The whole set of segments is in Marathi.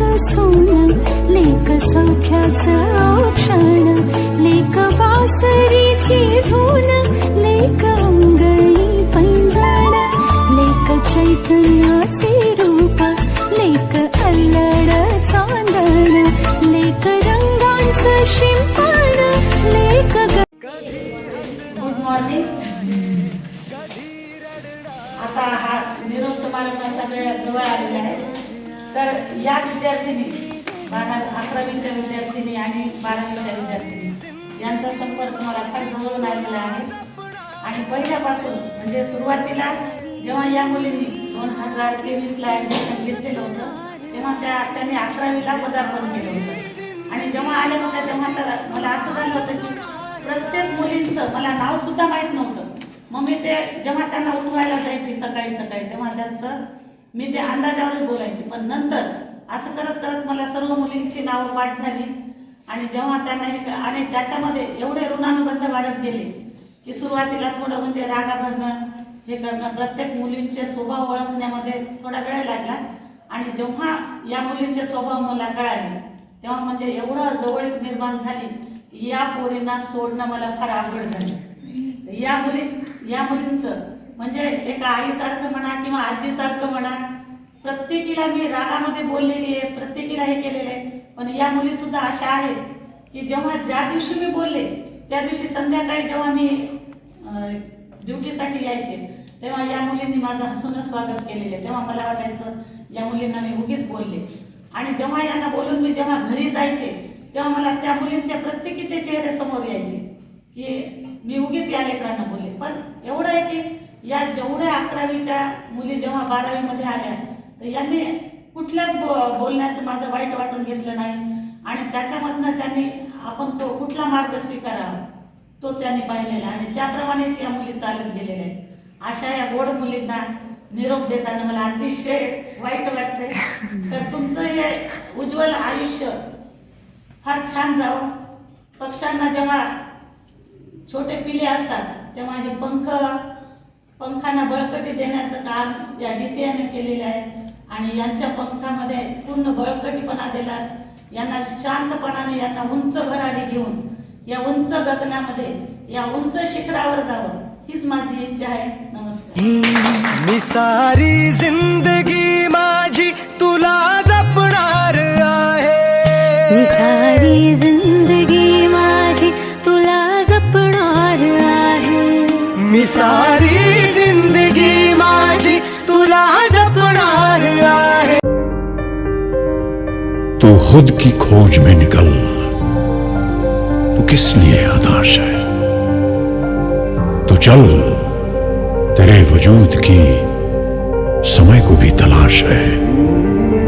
सोन लेक सौख्याच औक्षण लेक बासरीची धून लेक अंगळी पैंजण लेक चैतन्याचे रूप लेक अल्लड चांदण लेक रंगांच शिंपण लेक गुड मॉर्निंग आता हा निरोप समारंभाचा वेळ जवळ आलेला आहे. तर या विद्यार्थिनी बारा अकरावीच्या विद्यार्थिनी आणि बारावीच्या विद्यार्थिनी यांचा संपर्क मला फार जवळून आलेला आहे. आणि पहिल्यापासून म्हणजे सुरुवातीला जेव्हा या मुलींनी दोन हजार तेवीसला ॲडमिशन घेतलेलं होतं तेव्हा त्या त्यांनी अकरावीला पदार्पण केलं होतं. आणि जेव्हा आल्या होत्या तेव्हा तर मला असं झालं होतं की प्रत्येक मुलींचं मला नाव सुद्धा माहीत नव्हतं. मग मी ते जेव्हा त्यांना उठवायला जायची सकाळी सकाळी तेव्हा त्यांचं मी ते अंदाजावरच बोलायचे पण नंतर असं करत करत मला सर्व मुलींची नावं पाठ झाली. आणि जेव्हा त्यांना हे आणि त्याच्यामध्ये एवढे ऋणानुबंध वाढत गेले की सुरुवातीला थोडं म्हणजे रागा भरणं हे करणं प्रत्येक मुलींचे स्वभाव ओळखण्यामध्ये थोडा वेळ लागला. आणि जेव्हा या मुलींचे स्वभाव मला कळाले तेव्हा म्हणजे एवढं जवळीक निर्माण झाली की या पोरींना सोडणं मला फार आवड झालं. या मुली या मुलींचं म्हणजे एका आईसारखं म्हणा किंवा आजीसारखं म्हणा प्रत्येकीला मी रागामध्ये बोललेली आहे प्रत्येकीला हे केलेलं आहे. पण या मुली सुद्धा अशा आहेत की जेव्हा ज्या दिवशी मी बोलले त्या दिवशी संध्याकाळी जेव्हा मी ड्युटीसाठी यायचे तेव्हा या मुलींनी माझं हसूनच स्वागत केलेलं आहे. तेव्हा मला वाटायचं या मुलींना मी उगीच बोलले. आणि जेव्हा यांना बोलून मी जेव्हा घरी जायचे तेव्हा मला त्या मुलींच्या प्रत्येकीचे चेहरे समोर यायचे की मी उगीच या लेकरांना बोलले. पण एवढं आहे की या जेवढ्या अकरावीच्या मुली जेव्हा बारावीमध्ये आल्या तर यांनी कुठल्याच बो- बोलण्याचं माझं वाईट वाटून घेतलं नाही. आणि त्याच्यामधनं त्यांनी आपण तो कुठला मार्ग स्वीकारावा तो त्यांनी पाहिलेला आणि त्याप्रमाणेच या मुली चालत गेलेल्या आहेत. अशा या गोड मुलींना निरोप देताना मला अतिशय वाईट वाटतंय. तर तुमचं हे उज्ज्वल आयुष्य फार छान जावं. पक्ष्यांना जेव्हा छोटे पिले असतात तेव्हा हे पंख पंखांना बळकटी देण्याचं काम या डी सी आयने केलेलं आहे. आणि यांच्या पंखामध्ये पूर्ण बळकटीपणा दिला. यांना शांतपणाने यांना उंच भरारी घेऊन या उंच गगनामध्ये या उंच शिखरावर जावं हीच माझी इच्छा आहे. नमस्कार. मी सारी जिंदगी माझी तुला जपणार आहे. मी सारी जिंदगी माझी तुला जपणार आहे. मी सारी तू खुद की खोज में निकल। तू किस लिए हताश है? तू चल। तेरे वजूद की समय को भी तलाश है।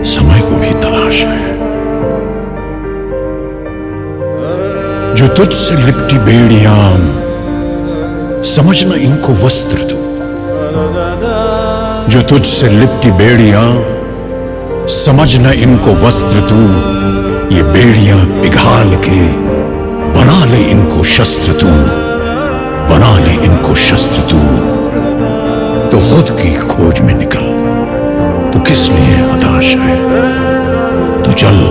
समय को भी तलाश है। जो तुझसे लिपटी बेड़ियाँ, समझना इनको वस्त्र तू। जो तुझसे लिपटी बेड़ियाँ समझना इनको वस्त्र तू, ये बेड़ियाँ पिघाल के, बना ले इनको शस्त्र तू, बना ले इनको शस्त्र तू। तो खुद की खोज में निकल तो किस लिए हताश है? तो चल,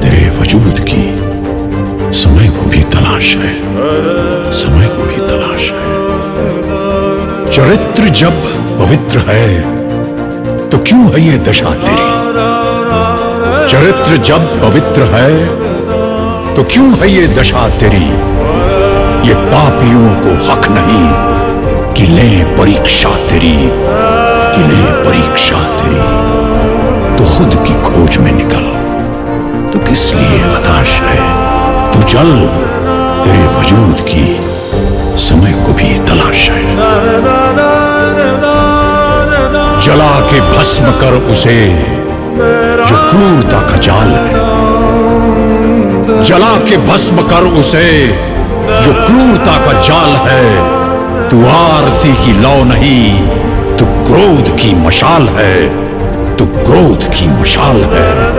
तेरे वजूद की, समय को भी तलाश है, समय को भी तलाश है। चरित्र जब पवित्र है तो क्यों है ये दशा तेरी? चरित्र जब पवित्र है तो क्यों है ये दशा तेरी? ये पापियों को हक नहीं कि ले परीक्षा तेरी, कि ले परीक्षा तेरी। तो खुद की खोज में निकल। तो किस लिए हताश है? तू चल तेरे वजूद की, समय को भी तलाश है। जला के भस्म कर उसे, जो क्रूरता का जाल है। जला के भस्म कर उसे, जो क्रूरता का जाल है। तू आरती की लौ नहीं, तू क्रोध की मशाल है। तू क्रोध की मशाल है।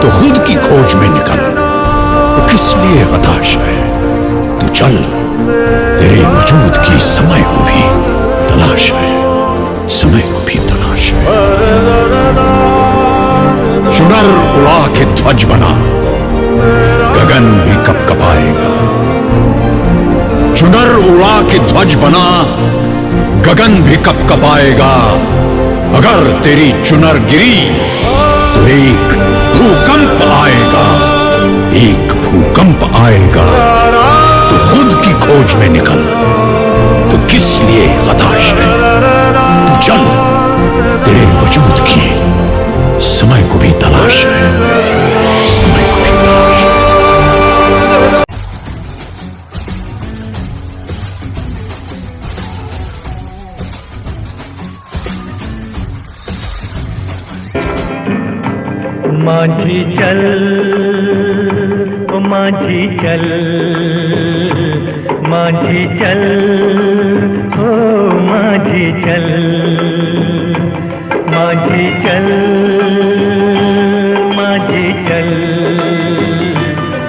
तो खुद की खोज में निकल। तो किस लिए हताश है? तू चल, तेरे वजूद की समय को भी। की ध्वज बना, गगन भी कप कपाएगा अगर तेरी चुनर गिरी तो एक भूकंप आएगा। एक भूकंप आएगा। तो खुद की खोज में निकल। तो किस लिए हताश है? चल। माझी चल ओ माझी चल माझी चल ओ माझी चल माझी चल माझी चल.